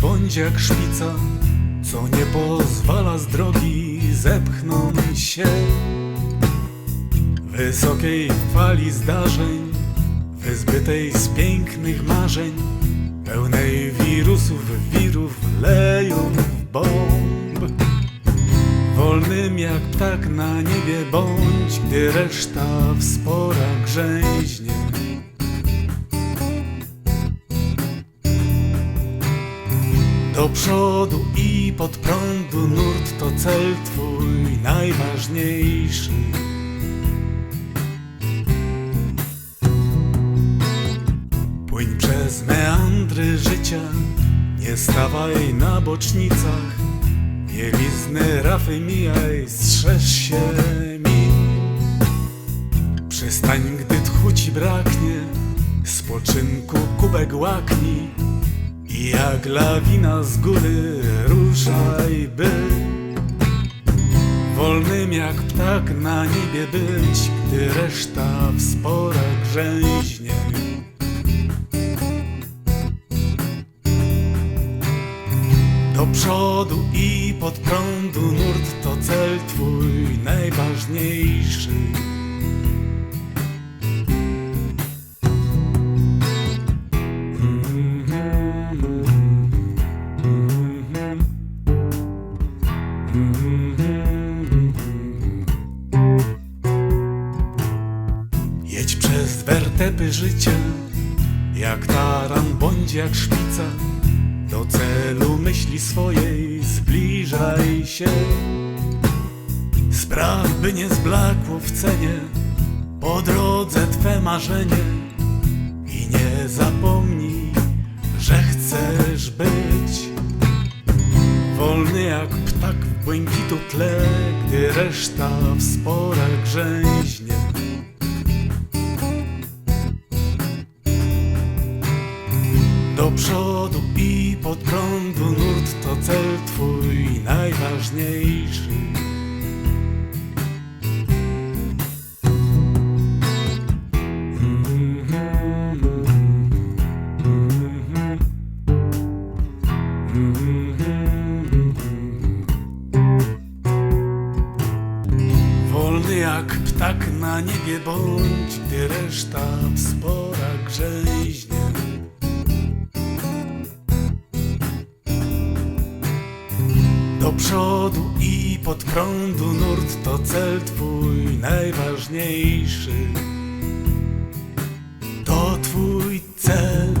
Bądź jak szpica, co nie pozwala z drogi zepchnąć się. Wysokiej fali zdarzeń, wyzbytej z pięknych marzeń, pełnej wirusów, wirów, lejów, bomb. Wolnym jak ptak na niebie bądź, gdy reszta w sporach grzęźnie. Do przodu i pod prądu nurt to cel twój najważniejszy. Płyń przez meandry życia, nie stawaj na bocznicach. Mielizny rafy mijaj, strzeż się mi. Przystań, gdy tchu ci braknie, spoczynku kubek łaknij. Jak lawina z góry ruszaj, by Wolnym jak ptak na niebie być, gdy reszta w sporach grzęźnie. Do przodu i pod prądu nurt to cel twój najważniejszy. Jedź przez wertepy życia, jak taran bądź jak szpica. Do celu myśli swojej zbliżaj się. Spraw, by nie zblakło w cenie po drodze twe marzenie. I nie zapomnij, że chcesz być wolny jak ptak w błękitu tle, gdy reszta w sporach grzęźnie. Do przodu i pod prądu nurt to cel twój najważniejszy. Wolny jak ptak na niebie bądź, gdy reszta w przodu i pod prądu nurt to cel twój najważniejszy. To twój cel